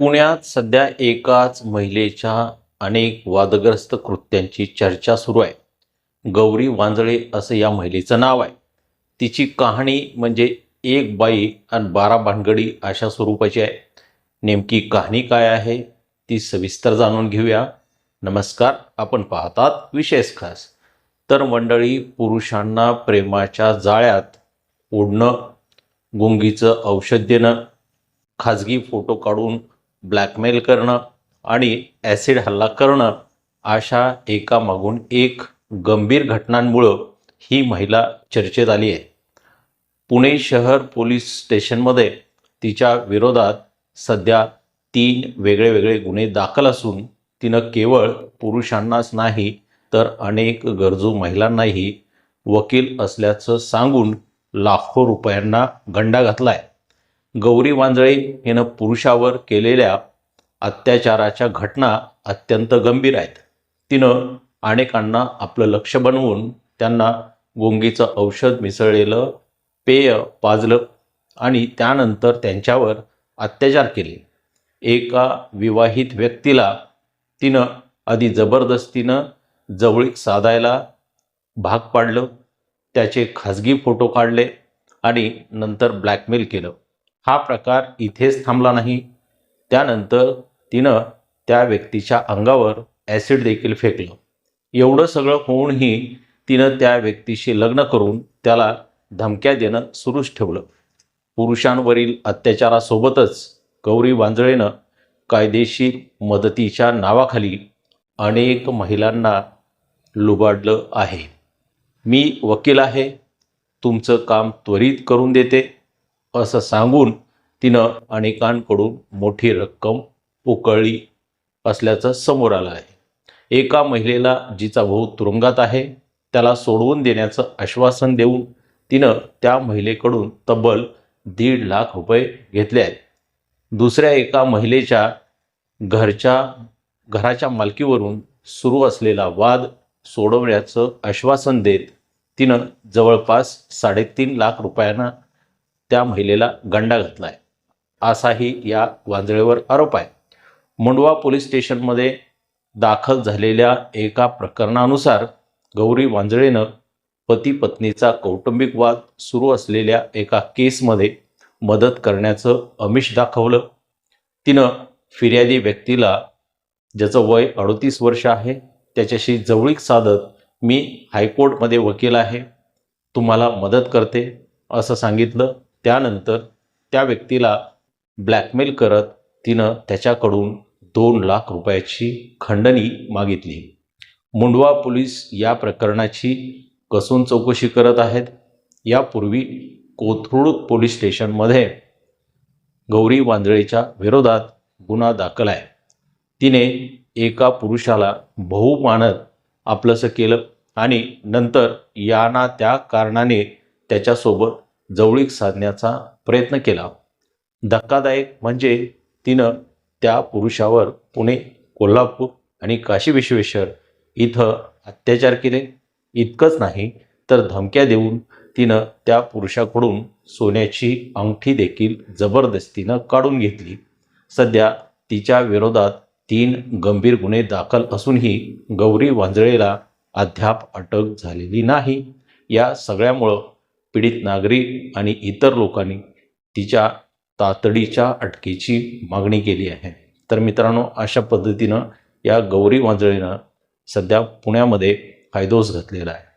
पुण्यात सध्या एकाच महिलेच्या अनेक वादग्रस्त कृत्यांची चर्चा सुरू आहे. गौरी वांजळे असं या महिलेचं नाव आहे. तिची कहाणी म्हणजे एक बाई आणि बारा भानगडी अशा स्वरूपाची आहे. नेमकी कहाणी काय आहे ती सविस्तर जाणून घेऊया. नमस्कार आपण पाहतात विशेष खास. तर मंडळी पुरुषांना प्रेमाच्या जाळ्यात ओढणं गुंगीचं औषध देणं खाजगी फोटो काढून ब्लॅकमेल करणं आणि ॲसिड हल्ला करणं अशा एकामागून एक गंभीर घटनांमुळं ही महिला चर्चेत आली आहे. पुणे शहर पोलीस स्टेशनमध्ये तिच्या विरोधात सध्या तीन वेगळे वेगळे गुन्हे दाखल असून तिनं केवळ पुरुषांनाच नाही तर अनेक गरजू महिलांनाही वकील असल्याचं सांगून लाखो रुपयांना गंडा घातला आहे गौरी वांजळे हिनं पुरुषावर केलेल्या अत्याचाराच्या घटना अत्यंत गंभीर आहेत. तिनं अनेकांना आपलं लक्ष बनवून त्यांना गोंगीचं औषध मिसळलेलं पेय पाजलं आणि त्यानंतर त्यांच्यावर अत्याचार केले. एका विवाहित व्यक्तीला तिनं आधी जबरदस्तीनं जवळीक साधायला भाग पाडलं त्याचे खाजगी फोटो काढले आणि नंतर ब्लॅकमेल केलं. हा प्रकार इथेच थांबला नाही. त्यानंतर तिनं त्या व्यक्तीच्या अंगावर ॲसिड देखील फेकलं. एवढं सगळं होऊनही तिनं त्या व्यक्तीशी लग्न करून त्याला धमक्या देणं सुरूच ठेवलं. पुरुषांवरील अत्याचारासोबतच गौरी वांजळेनं कायदेशीर मदतीच्या नावाखाली अनेक महिलांना लुबाडलं आहे. मी वकील आहे. तुमचं काम त्वरित करून देते. असं सांगून तिनं अनेकांकडून मोठी रक्कम उकळली असल्याचं समोर आलं आहे. एका महिलेला जिचा भाऊ तुरुंगात आहे त्याला सोडवून देण्याचं आश्वासन देऊन तिनं त्या महिलेकडून तब्बल दीड लाख रुपये घेतले आहेत. दुसऱ्या एका महिलेच्या घरच्या घराच्या मालकीवरून सुरू असलेला वाद सोडवण्याचं आश्वासन देत तिनं जवळपास साडेतीन लाख रुपयांना त्या महिलेला गंडा घातला आहे असाही या वांजळेवर आरोप आहे. मुंडवा पोलीस स्टेशनमध्ये दाखल झालेल्या एका प्रकरणानुसार गौरी वांजळेनं पती पत्नीचा कौटुंबिक वाद सुरू असलेल्या एका केसमध्ये मदत करण्याचं अमिष दाखवलं. तिनं फिर्यादी व्यक्तीला ज्याचं वय अडतीस वर्ष आहे त्याच्याशी जवळीक साधत मी हायकोर्टमध्ये वकील आहे तुम्हाला मदत करते असं सांगितलं. त्यानंतर त्या व्यक्तीला ब्लॅकमेल करत तिनं त्याच्याकडून दोन लाख रुपयाची खंडणी मागितली. मुंडवा पोलीस या प्रकरणाची कसून चौकशी करत आहेत. यापूर्वी कोथरूड पोलीस स्टेशनमध्ये गौरी वांजळेच्या विरोधात गुन्हा दाखल आहे. तिने एका पुरुषाला बहु मानत आपलंसं केलं आणि नंतर याना त्या कारणाने त्याच्यासोबत जवळीक साधण्याचा प्रयत्न केला. धक्कादायक म्हणजे तिनं त्या पुरुषावर पुणे कोल्हापूर आणि काशी विश्वेश्वर इथं अत्याचार केले. इतकंच नाही तर धमक्या देऊन तिनं त्या पुरुषाकडून सोन्याची अंगठी देखील जबरदस्तीनं काढून घेतली. सध्या तिच्या विरोधात तीन गंभीर गुन्हे दाखल असूनही गौरी वांजळेला अद्याप अटक झालेली नाही. या सगळ्यामुळं पीडित नागरिक आणि इतर लोकांनी तिच्या तातडीच्या अटकेची मागणी केली आहे. तर मित्रांनो अशा पद्धतीनं या गौरी वांजळीनं सध्या पुण्यामध्ये फायदोस घातलेला आहे.